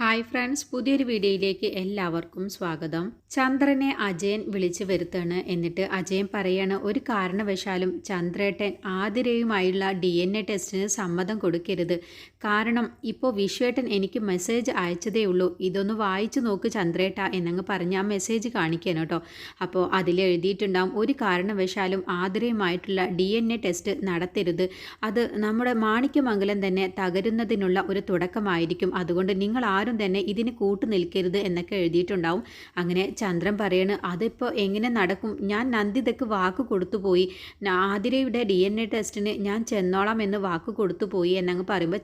Hi friends പുതിയൊരു വീഡിയോയിലേക്ക് എല്ലാവർക്കും സ്വാഗതം. ചന്ദ്രനെ അജയൻ വിളിച്ചു വരുത്താണ് എന്നിട്ട് അജയൻ പറയാണ് ഒരു കാരണവശാലും ചന്ദ്രേട്ടൻ ആതിരയുമായുള്ള ഡി എൻ എ ടെസ്റ്റിന് സമ്മതം കൊടുക്കരുത്. കാരണം ഇപ്പോൾ വിശ്വേട്ടൻ എനിക്ക് മെസ്സേജ് അയച്ചതേ ഉള്ളൂ. ഇതൊന്ന് വായിച്ചു നോക്ക് ചന്ദ്രേട്ട എന്നങ്ങ് പറഞ്ഞ് ആ മെസ്സേജ് കാണിക്കാൻ കേട്ടോ. അപ്പോൾ അതിൽ എഴുതിയിട്ടുണ്ടാവും ഒരു കാരണവശാലും ആതിരയുമായിട്ടുള്ള ഡി എൻ എ ടെസ്റ്റ് നടത്തരുത്. അത് നമ്മുടെ മാണിക്യമംഗലം തന്നെ തകരുന്നതിനുള്ള ഒരു തുടക്കമായിരിക്കും. അതുകൊണ്ട് നിങ്ങൾ ആരും തന്നെ ഇതിന് കൂട്ടു നിൽക്കരുത് എന്നൊക്കെ എഴുതിയിട്ടുണ്ടാവും. അങ്ങനെ ചന്ദ്രൻ പറയണ് അതിപ്പോൾ എങ്ങനെ നടക്കും? ഞാൻ നന്ദിതയ്ക്ക് വാക്ക് കൊടുത്തു പോയി. ആതിരയുടെ ഡി എൻ എ ടെസ്റ്റിന് ഞാൻ ചെന്നോളാം എന്ന് വാക്ക് കൊടുത്തു പോയി. എന്നങ്ങ് പറയുമ്പോൾ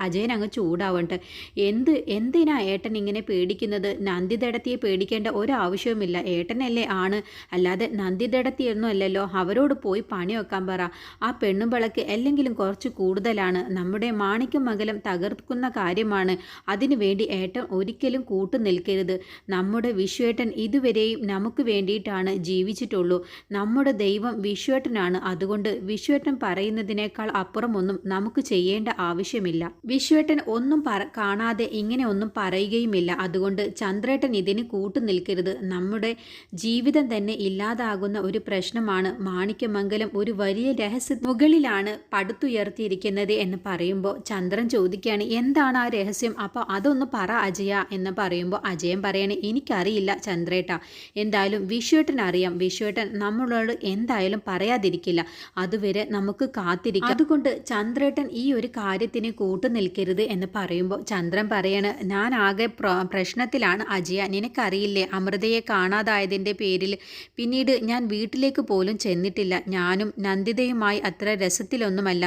അജയൻ അങ്ങ് ചൂടാവണ്ട് എന്ത് എന്തിനാ ഏട്ടൻ ഇങ്ങനെ പേടിക്കുന്നത്? നന്ദിതടത്തിയെ പേടിക്കേണ്ട ഒരാവശ്യവുമില്ല. ഏട്ടനല്ലേ ആണ്. അല്ലാതെ നന്ദിതടത്തിയൊന്നും അല്ലല്ലോ. അവരോട് പോയി പണി വെക്കാൻ പറ. ആ പെണ്ണും വിളക്ക് അല്ലെങ്കിലും കുറച്ച് കൂടുതലാണ്. നമ്മുടെ മാണിക്യമംഗലം തകർക്കുന്ന കാര്യമാണ്. അതിനു വേണ്ടി ഏട്ടൻ ഒരിക്കലും കൂട്ടു നിൽക്കരുത്. നമ്മുടെ വിശ്വേട്ടൻ ഇതുവരെയും നമുക്ക് വേണ്ടിയിട്ടാണ് ജീവിച്ചിട്ടുള്ളൂ. നമ്മുടെ ദൈവം വിശ്വേട്ടനാണ്. അതുകൊണ്ട് വിശ്വേട്ടൻ പറയുന്നതിനേക്കാൾ അപ്പുറമൊന്നും നമുക്ക് ചെയ്യേണ്ട ആവശ്യമില്ല. വിശ്വേട്ടൻ ഒന്നും കാണാതെ ഇങ്ങനെ ഒന്നും പറയുകയുമില്ല. അതുകൊണ്ട് ചന്ദ്രേട്ടൻ ഇതിന് കൂട്ടു നിൽക്കരുത്. നമ്മുടെ ജീവിതം തന്നെ ഇല്ലാതാകുന്ന ഒരു പ്രശ്നമാണ് മാണിക്യമംഗലം ഒരു വലിയ രഹസ്യ മുകളിലാണ് പടുത്തുയർത്തിയിരിക്കുന്നത് എന്ന് പറയുമ്പോൾ ചന്ദ്രൻ ചോദിക്കുകയാണ് എന്താണ് ആ രഹസ്യം? അപ്പോൾ അതൊന്ന് പറ അജയ എന്ന് പറയുമ്പോൾ അജയൻ പറയണേ എനിക്കറിയില്ല ചന്ദ്രേട്ട. എന്തായാലും വിഷുവേട്ടൻ അറിയാം വിഷുവേട്ടൻ നമ്മളോട് എന്തായാലും പറയാതിരിക്കില്ല. അതുവരെ നമുക്ക് കാത്തിരിക്കാം. അതുകൊണ്ട് ചന്ദ്രേട്ടൻ ഈ ഒരു കാര്യത്തിന് കൂട്ടു നിൽക്കരുത് എന്ന് പറയുമ്പോൾ ചന്ദ്രൻ പറയണ് ഞാൻ ആകെ പ്രശ്നത്തിലാണ് അജയ. നിനക്കറിയില്ലേ? അമൃതയെ കാണാതായതിന്റെ പേരിൽ പിന്നീട് ഞാൻ വീട്ടിലേക്ക് പോലും ചെന്നിട്ടില്ല. ഞാനും നന്ദിതയുമായി അത്ര രസത്തിലൊന്നുമല്ല.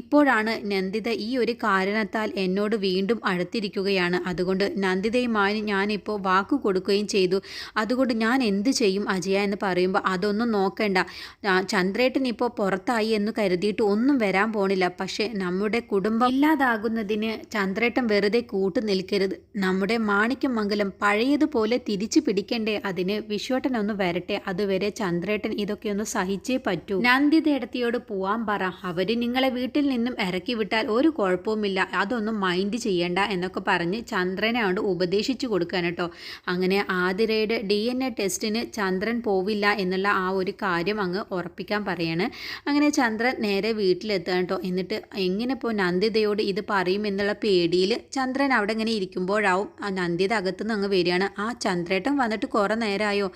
ഇപ്പോഴാണ് നന്ദിത ഈ ഒരു കാരണത്താൽ എന്നോട് വീണ്ടും അടുത്തിരിക്കുകയാണ്. അതുകൊണ്ട് നന്ദിതയുമായി ഞാനിപ്പോൾ വാക്ക് കൊടുക്കുകയും ചെയ്തു. അതുകൊണ്ട് ഞാൻ എന്ത് ചെയ്യും അജയ എന്ന് പറയുമ്പോൾ അതൊന്നും നോക്കണ്ട. ചന്ദ്രേട്ടൻ ഇപ്പോൾ പുറത്തായി എന്ന് കരുതിയിട്ട് ഒന്നും വരാൻ പോണില്ല. പക്ഷേ നമ്മുടെ കുടുംബം ഇല്ലാതാകുന്നതിന് ചന്ദ്രേട്ടൻ വെറുതെ കൂട്ടു നിൽക്കരുത്. നമ്മുടെ മാണിക്യമംഗലം പഴയതുപോലെ തിരിച്ചു പിടിക്കണ്ടേ? അതിന് വിശ്വട്ടൻ ഒന്ന് വരട്ടെ. അതുവരെ ചന്ദ്രേട്ടൻ ഇതൊക്കെ ഒന്ന് സഹിച്ചേ പറ്റൂ. നന്ദിതേടത്തിയോട് പോവാൻ പറ. അവർ നിങ്ങളെ വീട്ടിൽ നിന്നും ഇറക്കി വിട്ടാൽ ഒരു കുഴപ്പവുമില്ല. അതൊന്നും മൈൻഡ് ചെയ്യണ്ട എന്നൊക്കെ പറഞ്ഞ് ചന്ദ്രനെ കൊണ്ട് ഉപദേശിച്ചു കൊടുക്കാൻ കേട്ടോ. അങ്ങനെ ആതിരയുടെ ഡി എൻ എ ടെസ്റ്റിന് ചന്ദ്രൻ പോവില്ല എന്നുള്ള ആ ഒരു കാര്യം അങ്ങ് ഉറപ്പിക്കാൻ പറയാണ്. അങ്ങനെ ചന്ദ്രൻ നേരെ വീട്ടിലെത്തുക കേട്ടോ. എന്നിട്ട് എങ്ങനെ ഇപ്പോൾ നന്ദിതയോട് ഇത് പറയും എന്നുള്ള പേടിയിൽ ചന്ദ്രൻ അവിടെ ഇങ്ങനെ ഇരിക്കുമ്പോഴാവും ആ നന്ദിത അകത്തുനിന്ന് അങ്ങ് വരികയാണ്. ആ ചന്ദ്രേട്ടൻ വന്നിട്ട് കുറേ നേരമായോ?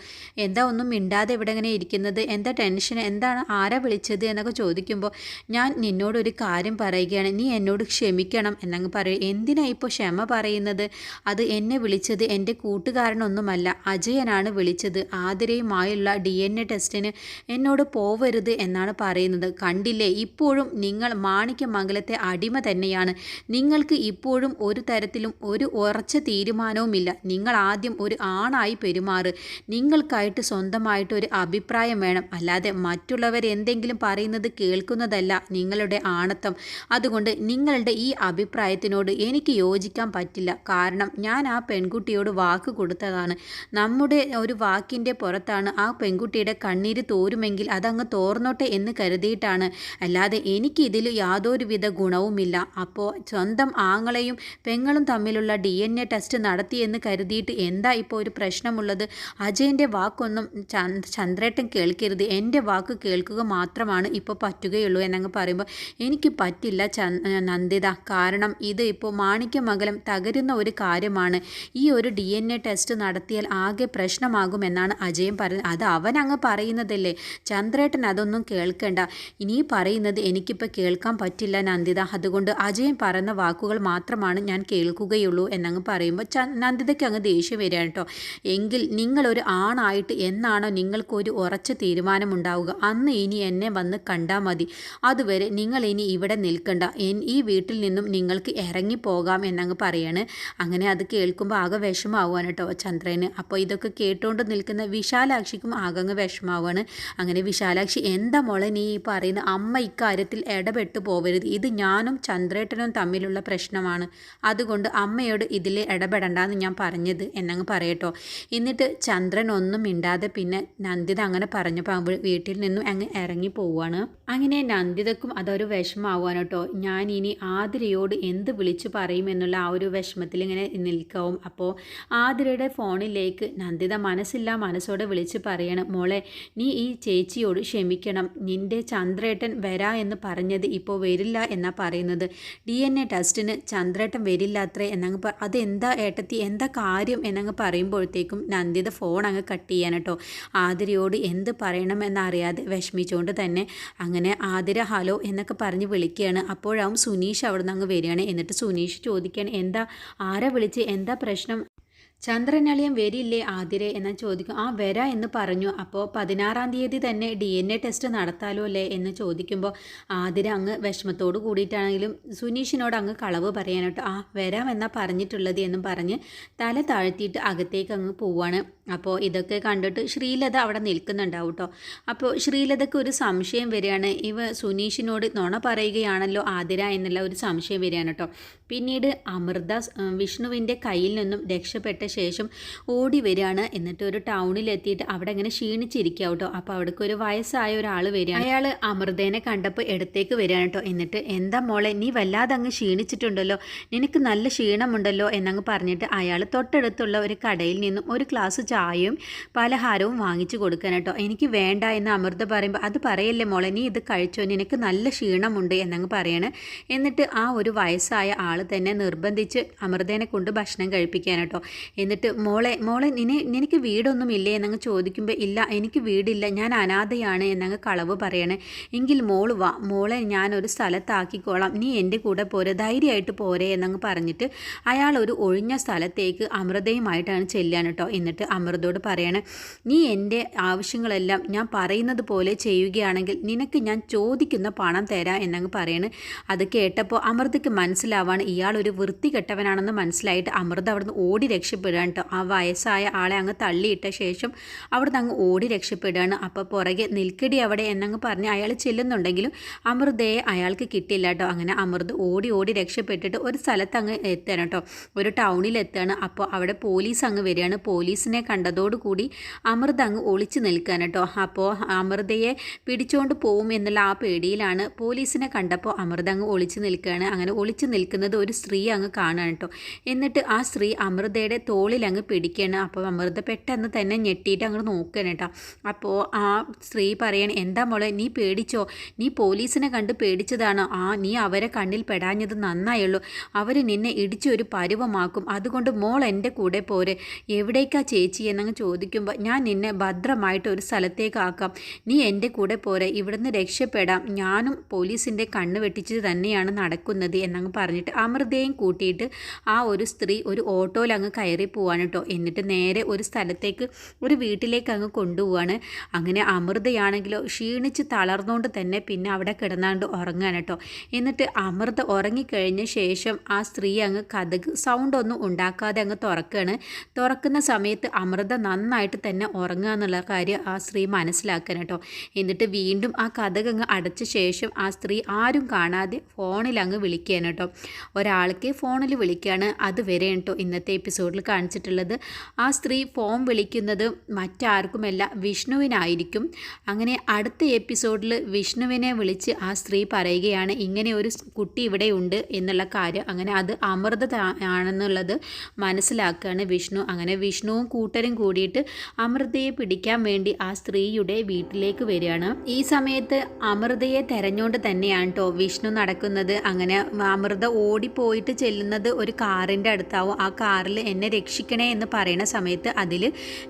എന്താ ഒന്നും മിണ്ടാതെ ഇവിടെ ഇങ്ങനെ ഇരിക്കുന്നത്? എന്താ ടെൻഷൻ? എന്താണ്? ആരാ വിളിച്ചത്? എന്നൊക്കെ ചോദിക്കുമ്പോൾ ഞാൻ നിന്നോടൊരു കാര്യം പറയുകയാണ്. നീ എന്നോട് ക്ഷമിക്കണം എന്നങ്ങ് പറയും. എന്തിനാ ഇപ്പോൾ ക്ഷമ പറയുന്നത്? അത് എന്നെ വിളിച്ചത് എന്റെ കൂട്ടുകാരനൊന്നുമല്ല അജയനാണ് വിളിച്ചത്. ആതിരയുമായുള്ള ഡി എൻ എ ടെസ്റ്റിന് എന്നോട് പോവരുത് എന്നാണ് പറയുന്നത്. കണ്ടില്ലേ ഇപ്പോഴും നിങ്ങൾ മാണിക്യമംഗലത്തെ അടിമ തന്നെയാണ്. നിങ്ങൾക്ക് ഇപ്പോഴും ഒരു തരത്തിലും ഒരു ഉറച്ച തീരുമാനവുമില്ല. നിങ്ങൾ ആദ്യം ഒരു ആണായി പെരുമാറ്. നിങ്ങൾക്കായിട്ട് സ്വന്തമായിട്ട് ഒരു അഭിപ്രായം വേണം. അല്ലാതെ മറ്റുള്ളവർ എന്തെങ്കിലും പറയുന്നത് കേൾക്കുന്നതല്ല നിങ്ങളുടെ ആണത്വം. അതുകൊണ്ട് നിങ്ങളുടെ ഈ അഭിപ്രായത്തിനോട് എനിക്ക് യോജിക്കാൻ പറ്റില്ല. കാരണം ഞാൻ ആ പെൺകുട്ടിയോട് വാക്ക് കൊടുത്തതാണ്. നമ്മുടെ ഒരു വാക്കിന്റെ പുറത്താണ് ആ പെൺകുട്ടിയുടെ കണ്ണീര് തോരുമെങ്കിൽ അതങ്ങ് തോർന്നോട്ടെ എന്ന് കരുതിയിട്ടാണ്. അല്ലാതെ എനിക്ക് ഇതിൽ യാതൊരുവിധ ഗുണവുമില്ല. അപ്പോൾ സ്വന്തം ആങ്ങളെയും പെങ്ങളും തമ്മിലുള്ള ഡി എൻ എ ടെസ്റ്റ് നടത്തിയെന്ന് കരുതിയിട്ട് എന്താ ഇപ്പോൾ ഒരു പ്രശ്നമുള്ളത്? അജയന്റെ വാക്കൊന്നും ചന്ദ്രേട്ടൻ കേൾക്കരുത്. എന്റെ വാക്ക് കേൾക്കുക മാത്രമാണ് ഇപ്പോൾ പറ്റുകയുള്ളൂ എന്നങ്ങ് പറയുമ്പോൾ എനിക്ക് പറ്റില്ല നന്ദിത. കാരണം ഇത് ഇപ്പോൾ മാണിക്യമംഗലം തകരുന്ന ഒരു കാര്യമാണ്. ഈ ഒരു ഡി എൻ എ ടെസ്റ്റ് നടത്തിയാൽ ആകെ പ്രശ്നമാകുമെന്നാണ് അജയൻ പറയുന്നത്. അത് അവൻ അങ്ങ് പറയുന്നതല്ലേ? ചന്ദ്രേട്ടൻ അതൊന്നും കേൾക്കണ്ട. ഇനി പറയുന്നത് എനിക്കിപ്പോൾ കേൾക്കാൻ പറ്റില്ല നന്ദിത. അതുകൊണ്ട് അജയൻ പറയുന്ന വാക്കുകൾ മാത്രമാണ് ഞാൻ കേൾക്കുകയുള്ളൂ എന്നങ്ങ് പറയുമ്പോൾ നന്ദിതയ്ക്ക് അങ്ങ് ദേഷ്യം വരികയാണ് കേട്ടോ. എങ്കിൽ നിങ്ങളൊരു ആണായിട്ട് എന്നാണോ നിങ്ങൾക്കൊരു ഉറച്ച തീരുമാനമുണ്ടാവുക? അന്ന് ഇനി എന്നെ വന്ന് കണ്ടാൽ മതി. അതുവരെ നിങ്ങൾ ഇനി ഇവിടെ നിൽക്കണ്ട. ഈ വീട്ടിൽ നിന്നും നിങ്ങൾക്ക് ഇറങ്ങിപ്പോകാം എന്നങ്ങ് പറയാണ്. അങ്ങനെ അത് കേൾക്കുമ്പോൾ ആകെ വിഷമാവുകയാണ് കേട്ടോ ചന്ദ്രന്. അപ്പോൾ ഇതൊക്കെ കേട്ടുകൊണ്ട് നിൽക്കുന്ന വിശാലാക്ഷിക്കും ആകങ്ങ് വിഷമാവുകയാണ് അങ്ങനെ വിശാലാക്ഷി എന്താ മോളെ നീ പറയുന്ന അമ്മ ഇക്കാര്യത്തിൽ ഇടപെട്ടു പോവരുത്. ഇത് ഞാനും ചന്ദ്രേട്ടനും തമ്മിലുള്ള പ്രശ്നമാണ്. അതുകൊണ്ട് അമ്മയോട് ഇതിൽ ഇടപെടണ്ടെന്ന് ഞാൻ പറഞ്ഞത് എന്നങ്ങ് പറയട്ടോ. എന്നിട്ട് ചന്ദ്രൻ ഒന്നും മിണ്ടാതെ പിന്നെ നന്ദിത അങ്ങനെ പറഞ്ഞപ്പോൾ വീട്ടിൽ നിന്നും അങ്ങ് ഇറങ്ങി പോവുകയാണ് അങ്ങനെ നന്ദിതക്കും അതൊരു വിഷമാവാണ് കേട്ടോ. ഞാൻ ഇനി ആതിരയോട് എന്ത് വിളിച്ചു പറയുമെന്നുള്ള ആ ഒരു വിഷമത്തിൽ വിഷമത്തിൽ ഇങ്ങനെ നിൽക്കാവും. അപ്പോൾ ആതിരയുടെ ഫോണിലേക്ക് നന്ദിത മനസ്സില്ല മനസ്സോടെ വിളിച്ച് പറയണം മോളെ നീ ഈ ചേച്ചിയോട് ക്ഷമിക്കണം. നിന്റെ ചന്ദ്രേട്ടൻ വരാ എന്ന് പറഞ്ഞത് ഇപ്പോൾ വരില്ല എന്നാ പറയുന്നത്. ഡി എൻ എ ടെസ്റ്റിന് ചന്ദ്രേട്ടൻ വരില്ല അത്രേ എന്നങ്ങ് അതെന്താ ഏട്ടത്തി? എന്താ കാര്യം? എന്നങ്ങ് പറയുമ്പോഴത്തേക്കും നന്ദിത ഫോൺ അങ്ങ് കട്ട് ചെയ്യാൻ കേട്ടോ. ആതിരയോട് എന്ത് പറയണമെന്നറിയാതെ വിഷമിച്ചുകൊണ്ട് തന്നെ അങ്ങനെ ആതിര ഹലോ എന്നൊക്കെ പറഞ്ഞ് വിളിക്കുകയാണ്. അപ്പോഴാവും സുനീഷ് അവിടെ നിന്ന് അങ്ങ് വരികയാണ്. എന്നിട്ട് സുനീഷ് ചോദിക്കുകയാണ് എന്താ ആരാ വിളിച്ച് എന്താ പ്രശ്നം? ചന്ദ്രനളിയം വരില്ലേ ആതിരെ എന്ന് ചോദിക്കും. ആ വരാ എന്ന് പറഞ്ഞു. അപ്പോൾ പതിനാറാം തീയതി തന്നെ ഡി എൻ എ ടെസ്റ്റ് നടത്താലോ അല്ലേ എന്ന് ചോദിക്കുമ്പോൾ ആതിര അങ്ങ് വിഷമത്തോട് കൂടിയിട്ടാണെങ്കിലും സുനീഷിനോട് അങ്ങ് കളവ് പറയാനായിട്ട് ആ വരാം എന്നാ പറഞ്ഞിട്ടുള്ളത് എന്നും പറഞ്ഞ് തല താഴ്ത്തിയിട്ട് അകത്തേക്ക് അങ്ങ് പോവാണ്. അപ്പോൾ ഇതൊക്കെ കണ്ടിട്ട് ശ്രീലത അവിടെ നിൽക്കുന്നുണ്ടാവും കേട്ടോ അപ്പോൾ ശ്രീലതയ്ക്ക് ഒരു സംശയം വരികയാണ്. ഇവ സുനീഷിനോട് നുണ പറയുകയാണല്ലോ ആതിര എന്നുള്ള ഒരു സംശയം വരികയാണ് കേട്ടോ പിന്നീട് അമൃത വിഷ്ണുവിന്റെ കയ്യിൽ നിന്നും രക്ഷപ്പെട്ട ശേഷം ഓടി വരികയാണ്. എന്നിട്ട് ഒരു ടൗണിലെത്തിയിട്ട് അവിടെ ഇങ്ങനെ ക്ഷീണിച്ചിരിക്കുക കേട്ടോ. അപ്പോൾ അവിടേക്ക് ഒരു വയസ്സായ ഒരാൾ വരികയാണ്. അയാൾ അമൃതേനെ കണ്ടപ്പോൾ എടുത്തേക്ക് വരികയാണ് കേട്ടോ. എന്നിട്ട് എന്താ മോളെ നീ വല്ലാതെ അങ്ങ് ക്ഷീണിച്ചിട്ടുണ്ടല്ലോ. നിനക്ക് നല്ല ക്ഷീണമുണ്ടല്ലോ എന്നങ്ങ് പറഞ്ഞിട്ട് അയാൾ തൊട്ടടുത്തുള്ള ഒരു കടയിൽ നിന്നും ഒരു ഗ്ലാസ് ചായയും പലഹാരവും വാങ്ങിച്ചു കൊടുക്കാൻ കേട്ടോ. എനിക്ക് വേണ്ട എന്ന് അമൃത പറയുമ്പോൾ അത് പറയല്ലേ മോളെ നീ ഇത് കഴിച്ചോ? നിനക്ക് നല്ല ക്ഷീണമുണ്ട് എന്നങ്ങ് പറയണേ. എന്നിട്ട് ആ ഒരു വയസ്സായ ആൾ തന്നെ നിർബന്ധിച്ച് അമൃതേനെ കൊണ്ട് ഭക്ഷണം കഴിപ്പിക്കാൻ കേട്ടോ. എന്നിട്ട് മോളെ മോളെ നിന നിനക്ക് വീടൊന്നും ഇല്ലേ എന്നങ്ങ് ചോദിക്കുമ്പോൾ ഇല്ല എനിക്ക് വീടില്ല ഞാൻ അനാഥയാണ് എന്നങ്ങ് കളവ് പറയണേ. എങ്കിൽ മോൾ വാ മോളെ ഞാനൊരു സ്ഥലത്താക്കിക്കോളാം നീ എന്റെ കൂടെ പോരെ ധൈര്യമായിട്ട് പോരെ എന്നങ്ങ് പറഞ്ഞിട്ട് അയാൾ ഒരു ഒഴിഞ്ഞ സ്ഥലത്തേക്ക് അമൃതയുമായിട്ടാണ് ചെല്ലാൻ കേട്ടോ. എന്നിട്ട് അമൃതയോട് പറയണേ നീ എന്റെ ആവശ്യങ്ങളെല്ലാം ഞാൻ പറയുന്നത് പോലെ ചെയ്യുകയാണെങ്കിൽ നിനക്ക് ഞാൻ ചോദിക്കുന്ന പണം തരാം എന്നങ്ങ് പറയണേ. അത് കേട്ടപ്പോൾ അമൃതയ്ക്ക് മനസ്സിലാവാണ് ഇയാൾ ഒരു വൃത്തികെട്ടവനാണെന്ന് മനസ്സിലായിട്ട് അമൃത അവിടുന്ന് ഓടി രക്ഷപ്പെടുകയാണ് കേട്ടോ. ആ വയസ്സായ ആളെ അങ്ങ് തള്ളിയിട്ട ശേഷം അവിടുന്ന് അങ്ങ് ഓടി രക്ഷപ്പെടുകയാണ്. അപ്പോൾ പുറകെ നിൽക്കടി അവിടെ എന്നങ്ങ് പറഞ്ഞ് അയാൾ ചെല്ലുന്നുണ്ടെങ്കിലും അമൃതയെ അയാൾക്ക് കിട്ടില്ല കേട്ടോ. അങ്ങനെ അമൃത് ഓടി ഓടി രക്ഷപ്പെട്ടിട്ട് ഒരു സ്ഥലത്ത് അങ്ങ് എത്തണം കേട്ടോ. ഒരു ടൗണിൽ എത്തുകയാണ്. അപ്പോൾ അവിടെ പോലീസ് അങ്ങ് വരികയാണ്. പോലീസിനെ കണ്ടതോടുകൂടി അമൃത അങ്ങ് ഒളിച്ച് നിൽക്കാൻ കേട്ടോ. അപ്പോൾ അമൃതയെ പിടിച്ചുകൊണ്ട് പോവും എന്നുള്ള ആ പേടിയിലാണ് പോലീസിനെ കണ്ടപ്പോൾ അമൃത അങ്ങ് ഒളിച്ച് നിൽക്കുകയാണ്. അങ്ങനെ ഒളിച്ച് നിൽക്കുന്നത് ഒരു സ്ത്രീ അങ്ങ് കാണുകയാണ് കേട്ടോ. എന്നിട്ട് ആ സ്ത്രീ അമൃതയുടെ തോളിൽ അങ്ങ് പിടിക്കണം. അപ്പോൾ അമൃത പെട്ടെന്ന് തന്നെ ഞെട്ടിയിട്ട് അങ്ങ് നോക്കണം കേട്ടോ. അപ്പോൾ ആ സ്ത്രീ പറയണ എന്താ മോളെ നീ പേടിച്ചോ? നീ പോലീസിനെ കണ്ട് പേടിച്ചതാണോ? ആ നീ അവരെ കണ്ണിൽ പെടാഞ്ഞത് നന്നായുള്ളൂ. അവർ നിന്നെ ഇടിച്ചൊരു പരുവമാക്കും. അതുകൊണ്ട് മോൾ എന്റെ കൂടെ പോരെ. എവിടേക്കാ ചേച്ചി? എന്നങ്ങ് ചോദിക്കുമ്പോൾ ഞാൻ നിന്നെ ഭദ്രമായിട്ട് ഒരു സ്ഥലത്തേക്കാക്കാം നീ എന്റെ കൂടെ പോരെ. ഇവിടുന്ന് രക്ഷപ്പെടാം. ഞാനും പോലീസിന്റെ കണ്ണ് വെട്ടിച്ച് തന്നെയാണ് നടക്കുന്നത് എന്നങ്ങ് പറഞ്ഞിട്ട് അമൃതയും കൂട്ടിയിട്ട് ആ ഒരു സ്ത്രീ ഒരു ഓട്ടോയിൽ അങ്ങ് കയറി പോവാണ് കേട്ടോ. എന്നിട്ട് നേരെ ഒരു സ്ഥലത്തേക്ക് ഒരു വീട്ടിലേക്ക് അങ്ങ് കൊണ്ടുപോവാണ്. അങ്ങനെ അമൃതയാണെങ്കിലോ ക്ഷീണിച്ച് തളർന്നുകൊണ്ട് തന്നെ പിന്നെ അവിടെ കിടന്നാണ്ട് ഉറങ്ങാണ് കേട്ടോ. എന്നിട്ട് അമൃത ഉറങ്ങിക്കഴിഞ്ഞ ശേഷം ആ സ്ത്രീ അങ്ങ് കഥക് സൗണ്ട് ഒന്നും ഉണ്ടാക്കാതെ അങ്ങ് തുറക്കുകയാണ് തുറക്കുന്ന സമയത്ത് അമൃത നന്നായിട്ട് തന്നെ ഉറങ്ങുക എന്നുള്ള കാര്യം ആ സ്ത്രീ മനസ്സിലാക്കാൻ കേട്ടോ. എന്നിട്ട് വീണ്ടും ആ കഥക് അങ്ങ് അടച്ച ശേഷം ആ സ്ത്രീ ആരും കാണാതെ ഫോണിൽ അങ്ങ് വിളിക്കുകയാണ് കേട്ടോ. ഒരാൾക്ക് ഫോണിൽ വിളിക്കുകയാണ് അത് വരെ കേട്ടോ ഇന്നത്തെ എപ്പിസോഡിൽ കാണിച്ചിട്ടുള്ളത്. ആ സ്ത്രീ ഫോം വിളിക്കുന്നത് മറ്റാർക്കുമല്ല വിഷ്ണുവിനായിരിക്കും. അങ്ങനെ അടുത്ത എപ്പിസോഡിൽ വിഷ്ണുവിനെ വിളിച്ച് ആ സ്ത്രീ പറയുകയാണ് ഇങ്ങനെ ഒരു കുട്ടി ഇവിടെ ഉണ്ട് എന്നുള്ള കാര്യം. അങ്ങനെ അത് അമൃത ആണെന്നുള്ളത് മനസ്സിലാക്കുകയാണ് വിഷ്ണു. അങ്ങനെ വിഷ്ണുവും കൂട്ടരും കൂടിയിട്ട് അമൃതയെ പിടിക്കാൻ വേണ്ടി ആ സ്ത്രീയുടെ വീട്ടിലേക്ക് വരികയാണ്. ഈ സമയത്ത് അമൃതയെ തെരഞ്ഞുകൊണ്ട് തന്നെയാണ് കേട്ടോ വിഷ്ണു നടക്കുന്നത്. അങ്ങനെ അമൃത ഓടിപ്പോയിട്ട് ചെല്ലുന്നത് ഒരു കാറിന്റെ അടുത്താവും. ആ കാറിൽ എന്നെ രക്ഷിക്കണേ എന്ന് പറയുന്ന സമയത്ത് അതിൽ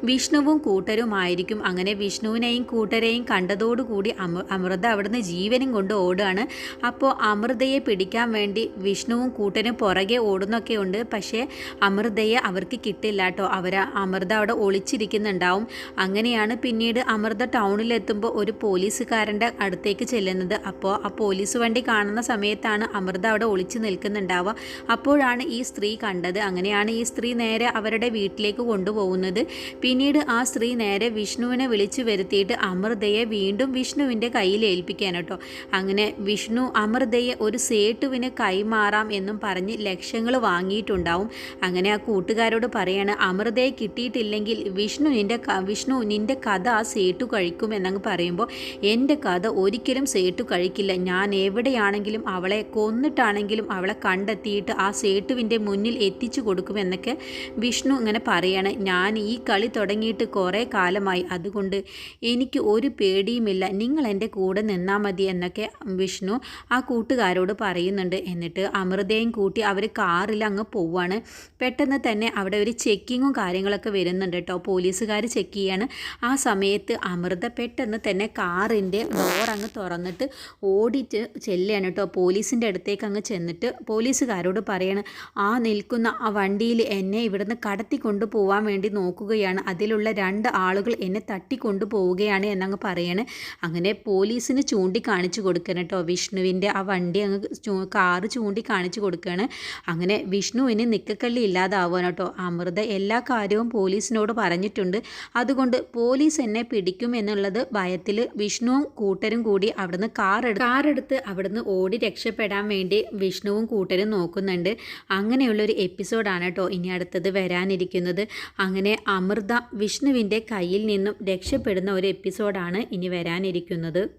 വിഷ്ണുവും കൂട്ടരുമായിരിക്കും. അങ്ങനെ വിഷ്ണുവിനെയും കൂട്ടരെയും കണ്ടതോടുകൂടി അമൃ അമൃത അവിടുന്ന് ജീവനും കൊണ്ട് ഓടുകയാണ്. അപ്പോൾ അമൃതയെ പിടിക്കാൻ വേണ്ടി വിഷ്ണുവും കൂട്ടരും പുറകെ ഓടുന്നൊക്കെ ഉണ്ട്. പക്ഷേ അമൃതയെ അവർക്ക് കിട്ടില്ല കേട്ടോ. അവർ അമൃത അവിടെ ഒളിച്ചിരിക്കുന്നുണ്ടാവും. അങ്ങനെയാണ് പിന്നീട് അമൃത ടൗണിലെത്തുമ്പോൾ ഒരു പോലീസുകാരന്റെ അടുത്തേക്ക് ചെല്ലുന്നത്. അപ്പോൾ ആ പോലീസ് വണ്ടി കാണുന്ന സമയത്താണ് അമൃത അവിടെ ഒളിച്ചു നിൽക്കുന്നുണ്ടാവുക. അപ്പോഴാണ് ഈ സ്ത്രീ കണ്ടത്. അങ്ങനെയാണ് ഈ സ്ത്രീ നേരെ നേരെ അവരുടെ വീട്ടിലേക്ക് കൊണ്ടുപോകുന്നത്. പിന്നീട് ആ സ്ത്രീ നേരെ വിഷ്ണുവിനെ വിളിച്ചു വരുത്തിയിട്ട് അമൃതയെ വീണ്ടും വിഷ്ണുവിന്റെ കയ്യിൽ ഏൽപ്പിക്കാൻ കേട്ടോ. അങ്ങനെ വിഷ്ണു അമൃതയെ ഒരു സേട്ടുവിന് കൈമാറാം എന്നും പറഞ്ഞ് ലക്ഷങ്ങൾ വാങ്ങിയിട്ടുണ്ടാവും. അങ്ങനെ ആ കൂട്ടുകാരോട് പറയാണ് അമൃതയെ കിട്ടിയിട്ടില്ലെങ്കിൽ വിഷ്ണു നിന്റെ വിഷ്ണു നിന്റെ കഥ ആ സേട്ടു കഴിക്കും എന്നങ്ങ് പറയുമ്പോൾ എന്റെ കഥ ഒരിക്കലും സേട്ടു കഴിക്കില്ല. ഞാൻ എവിടെയാണെങ്കിലും അവളെ കൊന്നിട്ടാണെങ്കിലും അവളെ കണ്ടെത്തിയിട്ട് ആ സേട്ടുവിന്റെ മുന്നിൽ എത്തിച്ചു കൊടുക്കുമെന്നൊക്കെ വിഷ്ണു ഇങ്ങനെ പറയാണ് ഞാൻ ഈ കളി തുടങ്ങിയിട്ട് കുറേ കാലമായി. അതുകൊണ്ട് എനിക്ക് ഒരു പേടിയുമില്ല. നിങ്ങൾ എന്റെ കൂടെ നിന്നാൽ മതി എന്നൊക്കെ വിഷ്ണു ആ കൂട്ടുകാരോട് പറയുന്നുണ്ട്. എന്നിട്ട് അമൃതയും കൂട്ടി അവർ കാറിൽ അങ്ങ് പോവാണ്. പെട്ടെന്ന് തന്നെ അവിടെ ഒരു ചെക്കിങ്ങും കാര്യങ്ങളൊക്കെ വരുന്നുണ്ട് കേട്ടോ. പോലീസുകാർ ചെക്ക് ചെയ്യാണ്. ആ സമയത്ത് അമൃത പെട്ടെന്ന് തന്നെ കാറിന്റെ ഡോർ അങ്ങ് തുറന്നിട്ട് ഓടിച്ച് ചെല്ലുകയാണ് കേട്ടോ. പോലീസിന്റെ അടുത്തേക്ക് അങ്ങ് ചെന്നിട്ട് പോലീസുകാരോട് പറയാണ് ആ നിൽക്കുന്ന ആ വണ്ടിയിൽ എന്നെ ഇവിടുന്ന് കടത്തി പോകാൻ വേണ്ടി നോക്കുകയാണ്. അതിലുള്ള രണ്ട് ആളുകൾ എന്നെ തട്ടിക്കൊണ്ടു പോവുകയാണ് എന്നങ്ങ് പറയാണ്. അങ്ങനെ പോലീസിന് ചൂണ്ടി കാണിച്ചു കൊടുക്കണം കേട്ടോ. വിഷ്ണുവിന്റെ ആ വണ്ടി അങ്ങ് കാറ് ചൂണ്ടി കാണിച്ചു കൊടുക്കുകയാണ്. അങ്ങനെ വിഷ്ണുവിന് നിക്കക്കല്ലി ഇല്ലാതാവാൻ കേട്ടോ. അമൃത എല്ലാ കാര്യവും പോലീസിനോട് പറഞ്ഞിട്ടുണ്ട്. അതുകൊണ്ട് പോലീസ് എന്നെ പിടിക്കും എന്നുള്ളത് ഭയത്തിൽ വിഷ്ണുവും കൂട്ടരും കൂടി അവിടുന്ന് കാർ എടുത്ത് അവിടുന്ന് ഓടി രക്ഷപ്പെടാൻ വേണ്ടി വിഷ്ണുവും കൂട്ടരും നോക്കുന്നുണ്ട്. അങ്ങനെയുള്ളൊരു എപ്പിസോഡാണ് കേട്ടോ. ഇനി അടുത്തത് വരാനിരിക്കുന്നത്. അങ്ങനെ അമൃത വിഷ്ണുവിന്റെ കയ്യിൽ നിന്നും രക്ഷപ്പെടുന്ന ഒരു എപ്പിസോഡാണ് ഇനി വരാനിരിക്കുന്നത്.